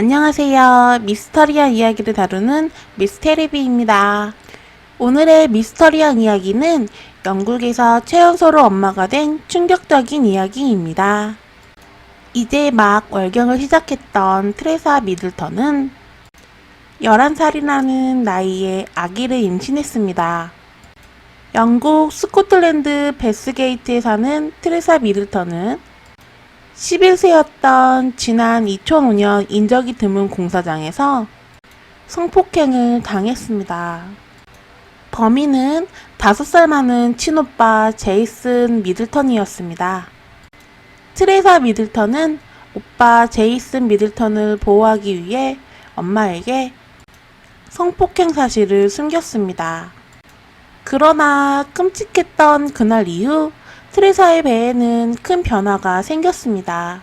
안녕하세요. 미스터리한 이야기를 다루는 미스테리비입니다. 오늘의 미스터리한 이야기는 영국에서 최연소로 엄마가 된 충격적인 이야기입니다. 이제 막 월경을 시작했던 트레사 미들턴은 11살이라는 나이에 아기를 임신했습니다. 영국 스코틀랜드 베스게이트에 사는 트레사 미들턴은 11세였던 지난 2005년 인적이 드문 공사장에서 성폭행을 당했습니다. 범인은 5살 많은 친오빠 제이슨 미들턴이었습니다. 트레사 미들턴은 오빠 제이슨 미들턴을 보호하기 위해 엄마에게 성폭행 사실을 숨겼습니다. 그러나 끔찍했던 그날 이후 트레사의 배에는 큰 변화가 생겼습니다.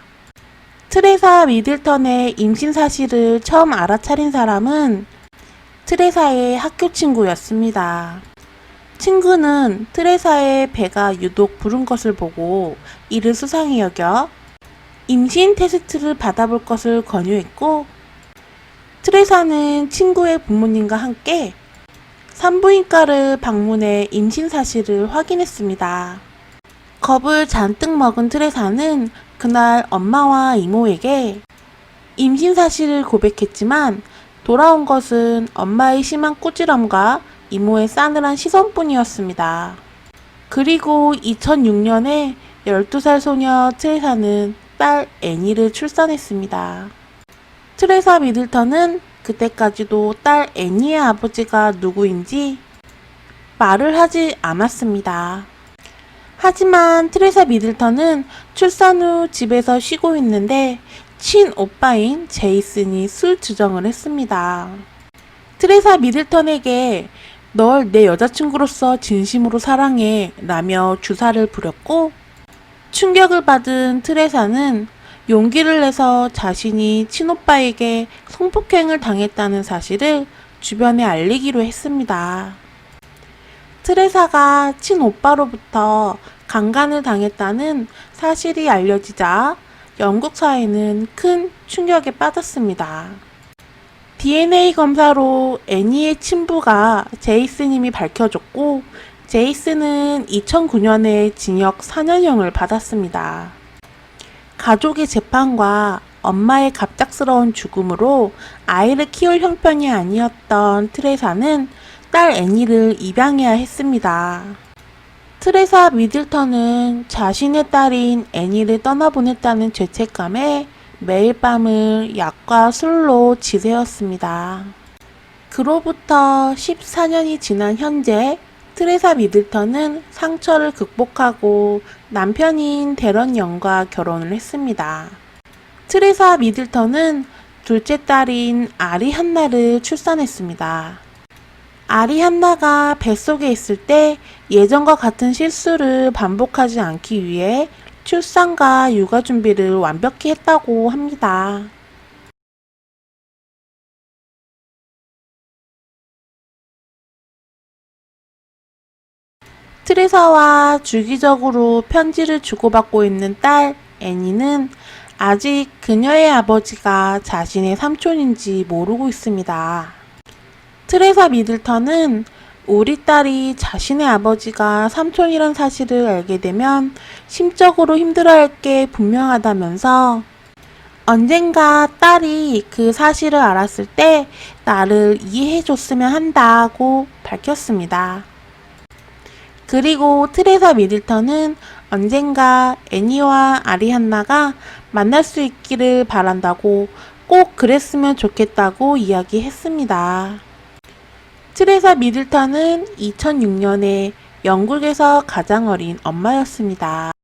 트레사 미들턴의 임신 사실을 처음 알아차린 사람은 트레사의 학교 친구였습니다. 친구는 트레사의 배가 유독 부른 것을 보고 이를 수상히 여겨 임신 테스트를 받아볼 것을 권유했고 트레사는 친구의 부모님과 함께 산부인과를 방문해 임신 사실을 확인했습니다. 겁을 잔뜩 먹은 트레사는 그날 엄마와 이모에게 임신 사실을 고백했지만 돌아온 것은 엄마의 심한 꾸지람과 이모의 싸늘한 시선뿐이었습니다. 그리고 2006년에 12살 소녀 트레사는 딸 애니를 출산했습니다. 트레사 미들턴은 그때까지도 딸 애니의 아버지가 누구인지 말을 하지 않았습니다. 하지만 트레사 미들턴은 출산 후 집에서 쉬고 있는데 친오빠인 제이슨이 술 주정을 했습니다. 트레사 미들턴에게 널 내 여자친구로서 진심으로 사랑해 라며 주사를 부렸고 충격을 받은 트레사는 용기를 내서 자신이 친오빠에게 성폭행을 당했다는 사실을 주변에 알리기로 했습니다. 트레사가 친오빠로부터 강간을 당했다는 사실이 알려지자 영국 사회는 큰 충격에 빠졌습니다. DNA 검사로 애니의 친부가 제이슨임이 밝혀졌고 제이슨은 2009년에 징역 4년형을 받았습니다. 가족의 재판과 엄마의 갑작스러운 죽음으로 아이를 키울 형편이 아니었던 트레사는 딸 애니를 입양해야 했습니다. 트레사 미들턴은 자신의 딸인 애니를 떠나보냈다는 죄책감에 매일 밤을 약과 술로 지새웠습니다. 그로부터 14년이 지난 현재 트레사 미들턴은 상처를 극복하고 남편인 데런 영과 결혼을 했습니다. 트레사 미들턴은 둘째 딸인 아리 한나를 출산했습니다. 아리 한나가 뱃속에 있을 때 예전과 같은 실수를 반복하지 않기 위해 출산과 육아 준비를 완벽히 했다고 합니다. 트레사와 주기적으로 편지를 주고받고 있는 딸 애니는 아직 그녀의 아버지가 자신의 삼촌인지 모르고 있습니다. 트레사 미들턴은 우리 딸이 자신의 아버지가 삼촌이란 사실을 알게 되면 심적으로 힘들어할 게 분명하다면서 언젠가 딸이 그 사실을 알았을 때 나를 이해해줬으면 한다고 밝혔습니다. 그리고 트레사 미들턴은 언젠가 애니와 아리한나가 만날 수 있기를 바란다고 꼭 그랬으면 좋겠다고 이야기했습니다. 트레사 미들턴은 2006년에 영국에서 가장 어린 엄마였습니다.